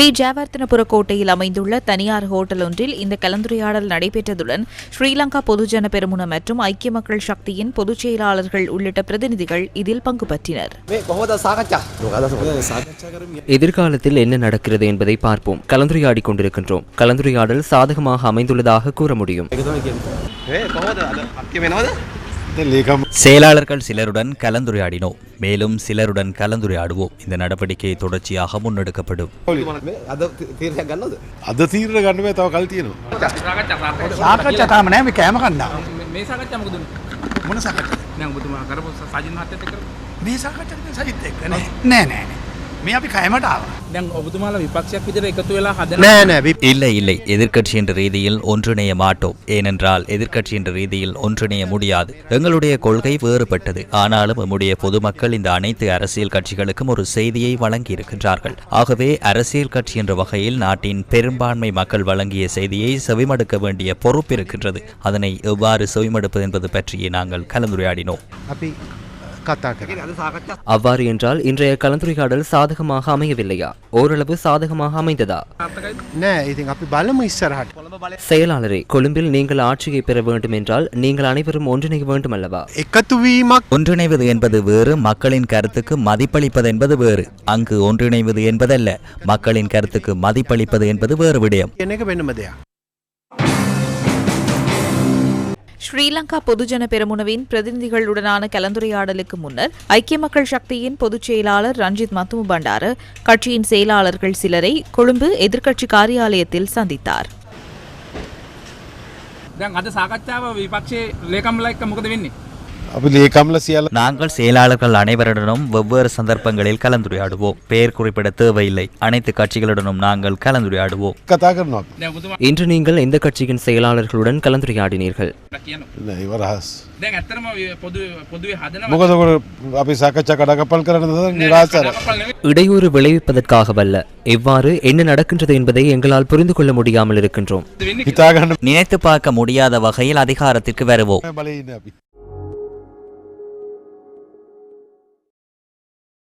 ஸ்ரீ ஜெயவர்த்தனபுர கோட்டையில் அமைந்துள்ள தனியார் ஹோட்டல் ஒன்றில் இந்த கலந்துரையாடல் நடைபெற்றதுடன் ஸ்ரீலங்கா பொதுஜன பெருமுன மற்றும் ஐக்கிய மக்கள் சக்தியின் பொதுச் செயலாளர்கள் உள்ளிட்ட பிரதிநிதிகள் இதில் பங்கு பெற்றினர். எதிர்காலத்தில் என்ன நடக்கிறது என்பதை பார்ப்போம். கலந்துரையாடி கொண்டிருக்கின்றோம். கலந்துரையாடல் சாதகமாக அமைந்துள்ளதாக கூற முடியும். ඒ කොහොමද අද අක්්‍ය වෙනවද செயலாளர்கள் சிலருடன் கலந்துரையாடினோம் மேலும் சிலருடன் கலந்துரையாடுவோம் இந்த நடவடிக்கை தொடர்ச்சியாக முன்னெடுக்கப்படும் මේ අද තීරණයක් ගන්නවද අද තීරණ ගන්නවේ තව කල් තියෙනවා සාකච්ඡා තාම නෑ මේ කෑම කන්නා මේ සාකච්ඡා මොකද මොන සාකච්ඡාද දැන් ඔබතුමා කරපු සජින් මහත්තයත් එක්ක මේ සාකච්ඡාද මේ සජිත් එක්ක නේ නෑ නෑ නෑ මේ අපි කෑමට ආවා දැන් ඔබතුමාලා විපක්ෂයක් විදිහට එකතු වෙලා හදන නෑ නෑ இல்லை இல்லை எதிர்க்கட்சி என்ற ரீதியில் ஒன்றிணைய மாட்டோம் ஏனென்றால் எதிர்க்கட்சி என்ற ரீதியில் ஒன்றிணைய முடியாது எங்களுடைய கொள்கை வேறுபட்டது ஆனாலும் நம்முடைய பொதுமக்கள் இந்த அனைத்து அரசியல் கட்சிகளுக்கும் ஒரு செய்தியை வழங்கி இருக்கின்றார்கள் ஆகவே அரசியல் கட்சி என்ற வகையில் நாட்டின் பெரும்பான்மை மக்கள் வழங்கிய செய்தியை செவிமடுக்க வேண்டிய பொறுப்பு இருக்கின்றது அதனை எவ்வாறு செவிமடுப்பது என்பது பற்றியே நாங்கள் கலந்துரையாடினோம் අපි அவ்வாறு என்றால் இன்றைய கலந்துரையாடல் சாதகமாக அமையவில்லையா? ஓரளவு சாதகமாக அமைந்ததா? செயலாளரே கொழும்பில் நீங்கள் ஆட்சியை பெற வேண்டும் என்றால் நீங்கள் அனைவரும் ஒன்றிணைய வேண்டும் அல்லவா ஒன்றிணைவது என்பது வேறு மக்களின் கருத்துக்கு மதிப்பளிப்பது என்பது வேறு. அங்கு ஒன்றிணைவது என்பதல்ல மக்களின் கருத்துக்கு மதிப்பளிப்பது என்பது வேறு விடயம். ஸ்ரீலங்கா பொதுஜன பெரமுனவின் பிரதிநிதிகளுடனான கலந்துரையாடலுக்கு முன்னர் ஐக்கிய மக்கள் சக்தியின் பொதுச் செயலாளர் ரஞ்சித் மத்துமு பண்டார கட்சியின் செயலாளர்கள் சிலரை கொழும்பு எதிர்க்கட்சி காரியாலயத்தில் சந்தித்தார் දැන් අද සාකච්ඡාව විපක්ෂයේ ලේකම්ලා එක්ක මොකද වෙන්නේ අපි ලේකම්ල සියල්ල நாங்கள் செயலாளர்கள் அனைவருடனும் வெவ்வேறு சந்தர்ப்பங்களில் கலந்துரையாடுவோம். பெயர் குறிப்பிட தேவையில்லை. அனைத்து கட்சிகளுடனும் நாங்கள் கலந்துரையாடுவோம். இன்று நீங்கள் எந்த கட்சியின் செயலாளர்களுடன் கலந்துரையாடினீர்கள்? இடையூறு விளைவிப்பதற்காகவல்ல. எவ்வாறு என்ன நடக்கின்றது என்பதை எங்களால் புரிந்து கொள்ள முடியாமல் இருக்கின்றோம். நினைத்து பார்க்க முடியாத வகையில் அதிகாரத்திற்கு வருவோம்.